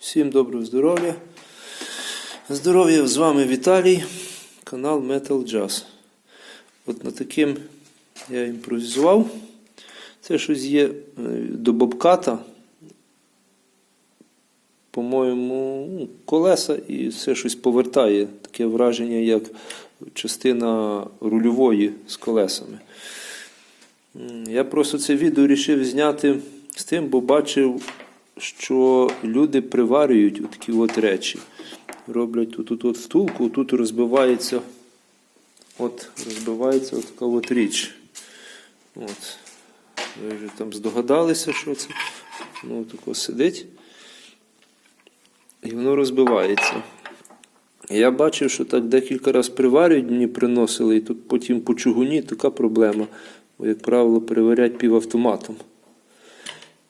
Всім доброго здоров'я. Здоров'я з вами Віталій, канал Metal Jazz. От на таким я імпровізував. Це щось є е, до бобката. По-моєму, ну, колеса і все щось повертає. Таке враження, як частина рульової з колесами. Я просто це відео вирішив зняти з тим, бо бачив, що люди приварюють такі от речі. Роблять тут, от втулку, тут розбивається, от розбивається от така от річ. От. Ви вже там здогадалися, що це. Ну, тако сидить. І воно розбивається. Я бачив, що так декілька разів приварюють, мені приносили, і тут потім по чугуні така проблема. Бо, як правило, переварять півавтоматом.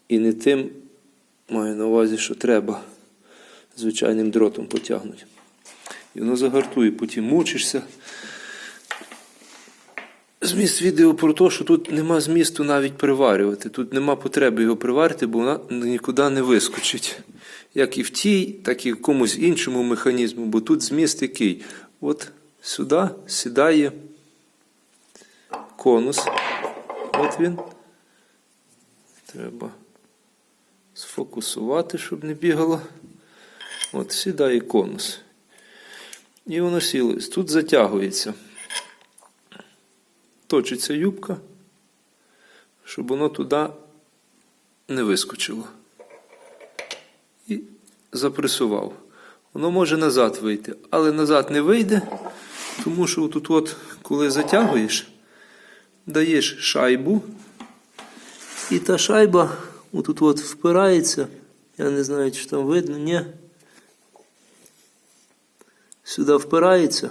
І не тим маю на увазі, що треба звичайним дротом потягнути. І воно загартує, потім мучишся. Зміст відео про те, що тут нема змісту навіть приварювати. Тут нема потреби його приварити, бо вона нікуди не вискочить. Як і в тій, так і в комусь іншому механізму, бо тут зміст який. От сюди сідає конус. От він. Треба сфокусувати, щоб не бігало. От, сідає конус. І воно сілось. Тут затягується. Точиться юбка, щоб воно туди не вискочило. І запресував. Воно може назад вийти, але назад не вийде, тому що тут, от, коли затягуєш, даєш шайбу, і та шайба отут от впирається. Я не знаю, чи там видно, ні. Сюди впирається,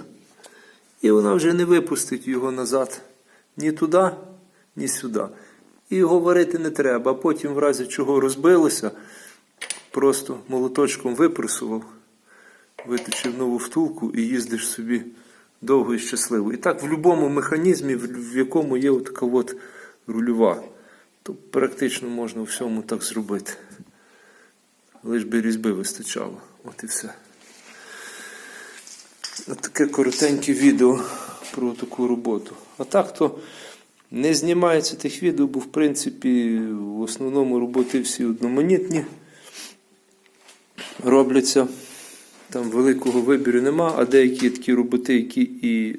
і вона вже не випустить його назад ні туди, ні сюди. І говорити не треба. А потім, в разі чого розбилося, просто молоточком випресував, виточив нову втулку і їздиш собі довго і щасливо. І так в будь-якому механізмі, в якому є така от рульова, то практично можна у всьому так зробити. Лиш би різьби вистачало. От і все. От таке коротеньке відео про таку роботу. А так то не знімається тих відео, бо в принципі в основному роботи всі одноманітні робляться. Там великого вибіру нема, а деякі такі роботи, які і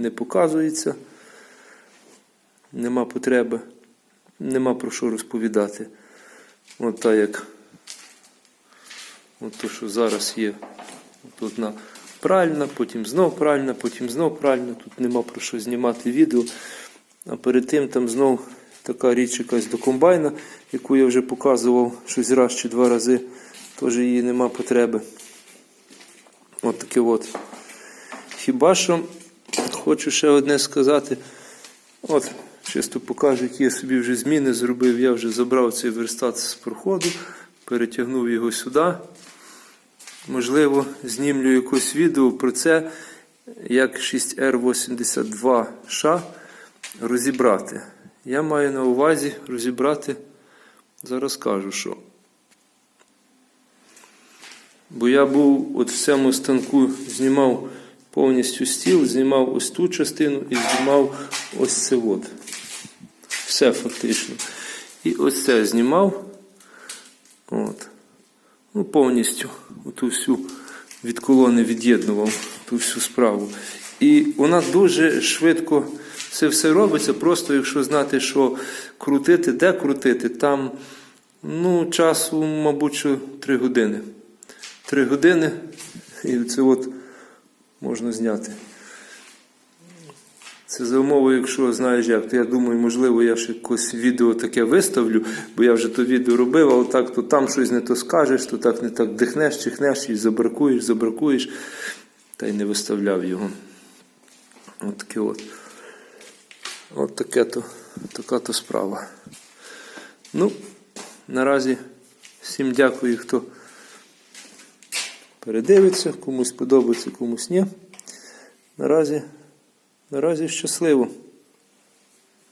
не показуються, нема потреби, нема про що розповідати. От так як от то, що зараз є. От одна пральна, потім знов пральна, потім знов пральна. Тут нема про що знімати відео. А перед тим там знов така річ якась до комбайна, яку я вже показував щось раз чи два рази. Теж її нема потреби. От таке от. Хіба що хочу ще одне сказати. От, чисто покажу, які я собі вже зміни зробив. Я вже забрав цей верстат з проходу, перетягнув його сюди. Можливо, знімлю якось відео про це, як 6R82Ш розібрати. Я маю на увазі розібрати, зараз кажу, що. Бо я був от в цьому станку, знімав повністю стіл, знімав ось ту частину і знімав ось це от. Все фактично. І ось це знімав. От. Ну, повністю ту всю від колони від'єднував ту всю справу. І вона дуже швидко це все робиться. Просто якщо знати, що крутити, де крутити, там ну, часу, мабуть, 3 години. 3 години, і це от можна зняти. Це за умовою, якщо знаєш як, то я думаю, можливо, я ще якось відео таке виставлю, бо я вже то відео робив, а отак, то там щось не то скажеш, то так не так дихнеш, чихнеш і забракуєш, забракуєш, та й не виставляв його. От таке от. От таке то, така то справа. Ну, наразі всім дякую, хто передивиться, комусь подобається, комусь ні. Наразі, наразі щасливо.